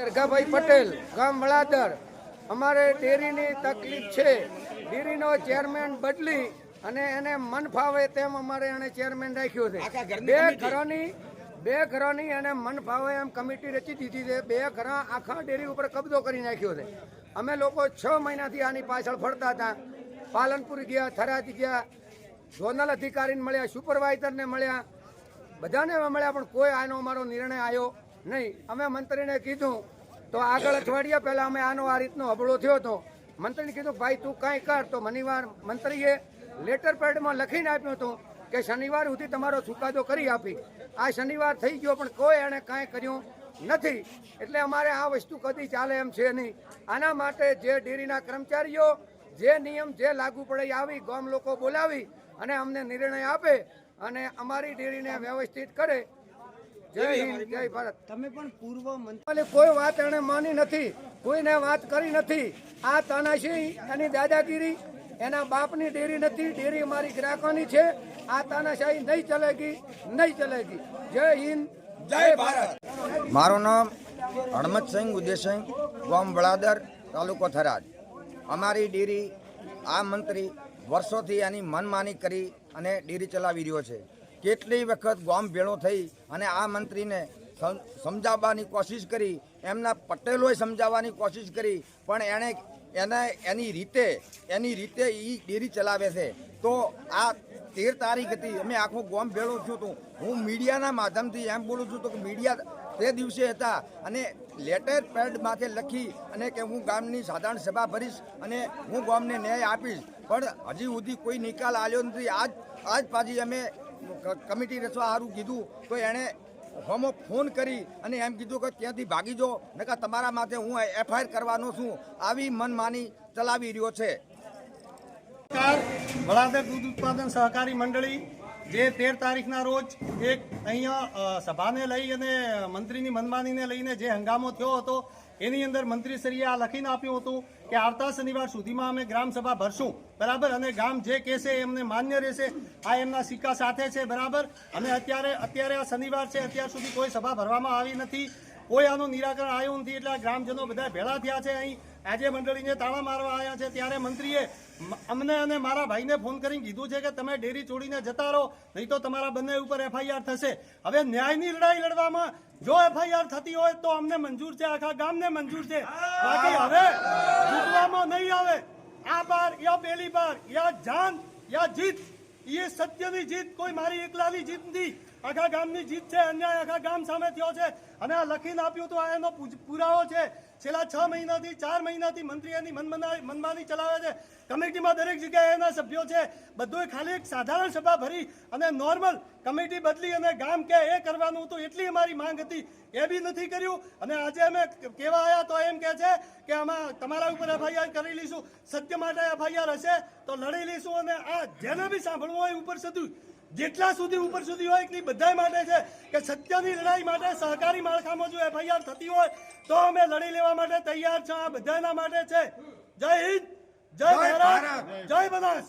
દરગાભાઈ પટેલ ગામ વડાદર. અમારે ડેરીની તકલીફ છે. ડેરીનો ચેરમેન બદલી અને એને મન ફાવે તેમ અમારે એને ચેરમેન રાખ્યો છે. બે ઘરોની બે ઘરોની એને મન ફાવે એમ કમિટી રચી દીધી છે. બે ઘરા આખા ડેરી ઉપર કબજો કરી નાખ્યો છે. અમે લોકો છ મહિનાથી આની પાછળ ફરતા હતા. પાલનપુર ગયા થરાદ ગયા. ઝોનલ અધિકારીને મળ્યા સુપરવાઇઝરને મળ્યા. બધાને મળ્યા પણ કોઈ આનો અમારો નિર્ણય આવ્યો નહીં, અમે મંત્રીને કીધું, તો આગળ અઠવાડિયા પહેલાં અમે આનો આ રીતનો હબળો થયો હતો. મંત્રીને કીધું, ભાઈ, તું કાંઈ કર. તો મનિવાર મંત્રીએ લેટર પેડમાં લખીને આપ્યું હતું કે શનિવાર સુધી તમારો ચુકાદો કરી આપી. આ શનિવાર થઈ ગયો, પણ કોઈ એણે કાંઈ કર્યું નથી. એટલે અમારે આ વસ્તુ કદી ચાલે એમ છે નહીં. આના માટે જે ડેરીના કર્મચારીઓ, જે નિયમ, જે લાગુ પડે આવી ગામ લોકો બોલાવી અને અમને નિર્ણય આપે અને અમારી ડેરીને વ્યવસ્થિત કરે. જય હિન્દ જય ભારત. તમે પણ પૂર્વ મંત્રી. કોઈ વાત એણે માની નથી કોઈને વાત કરી નથી. આ તાનાશાહી એની દાદાગીરી એના બાપની ડેરી નથી ડેરી મારી ગ્રાહકોની છે. આ તાનાશાહી નહીં ચલેગી નહીં ચલેગી. જય હિન્દ જય ભારત. મારું નામ હણમતસિંહ ઉદયસિંહ ગામ વડાદર તાલુકો થરાદ. અમારી ડેરી આ મંત્રી વર્ષોથી એની મનમાની કરી અને ડેરી ચલાવી રહ્યો છે. કેટલી વખત ગામ ભેળો થઈ અને આ મંત્રીને સમજાવવાની કોશિશ કરી, એમના પટેલોએ સમજાવવાની કોશિશ કરી, પણ એણે, એને, એની રીતે એની રીતે એ ડેરી ચલાવે છે. તો આ તેર તારીખ હતી. અમે આખું ગામ ભેળો છું હતું. હું મીડિયાના માધ્યમથી એમ બોલું છું તો મીડિયા તે દિવસે હતા અને લેટર પેડ માથે લખી અને કે હું ગામની સાધારણ સભા ભરીશ અને હું ગામને ન્યાય આપીશ. પણ હજી સુધી કોઈ નિકાલ આવ્યો નથી. આજ આજ પાછી અમે કમિટી રચવા સારું કીધું તો એણે હોમો ફોન કરી અને એમ કીધું કે ત્યાંથી ભાગી જો નકા તમારા માથે હું એફઆઈઆર કરવાનો છું. આવી મનમાની ચલાવી રહ્યો છે. વડાદર દૂધ ઉત્પાદન સહકારી મંડળી જે તેર તારીખના રોજ એક અહીંયા સભાને લઈ અને મંત્રીની મનમાનીને લઈને જે હંગામો થયો હતો, એની અંદર મંત્રીશ્રીએ આ લખીને આપ્યું હતું કે આવતા શનિવાર સુધીમાં અમે ગ્રામસભા ભરશું. બરાબર? અને ગામ જે કહેશે એમને માન્ય રહેશે. આ એમના સિક્કા સાથે છે, બરાબર? અને અત્યારે અત્યારે આ શનિવાર છે, અત્યાર સુધી કોઈ સભા ભરવામાં આવી નથી. કોઈ આનું નિરાકરણ આવ્યું નથી એટલે ગ્રામજનો બધા ભેળા થયા છે અહીં. આજે મંડળીને તાળા મારવા આવ્યા છે. ત્યારે મંત્રીએ અમને અને મારા ભાઈને ફોન કરીને કીધું છે કે તમે ડેરી છોડીને જતા રહો, નહીં તો તમારા બંને ઉપર એફઆઈઆર થશે. હવે ન્યાયની લડાઈ લડવામાં જો એફઆઈઆર થતી હોય તો અમને મંજૂર છે, આખા ગામને મંજૂર છે. બાકી હવે જીતવામાં નહીં આવે. આ બાર, યા પહેલી બાર, યા જાન, યા જીત. એ સત્યની જીત, કોઈ મારી એકલાની જીત નથી. આખા ગામની જીત છે અન્યાય આખા ગામ સામે થયો છે. અને આ લખીને આપ્યું તો આ એનો પુરાવો છે. છેલ્લા છ મહિનાથી, ચાર મહિનાથી મંત્રી એની મનમના- ચલાવે છે. કમિટીમાં દરેક જગ્યાએ એના સભ્યો છે. બધું ખાલી એક સાધારણ સભા ભરી અને નોર્મલ કમિટી બદલી અને ગામ કે એ કરવાનું હતું એટલી અમારી માંગ હતી. એ બી નથી કર્યું. અને આજે અમે કેવા આવ્યા તો એમ કે છે કે આમાં તમારા ઉપર એફઆઈઆર કરી લઈશું. સત્ય માટે એફઆઈઆર હશે તો લડી લઈશું અને આ જેને બી સાંભળવું હોય ઉપર સુધી. જેટલા સુધી ઉપર સુધી હોય એટલી બધા માટે છે કે સત્યની લડાઈ માટે સહકારી માળખામાં જો એફઆઈઆર થતી હોય તો અમે લડી લેવા માટે તૈયાર છે. આ બધાના માટે છે. જય હિન્દ જય ભારત. જય બનાસ.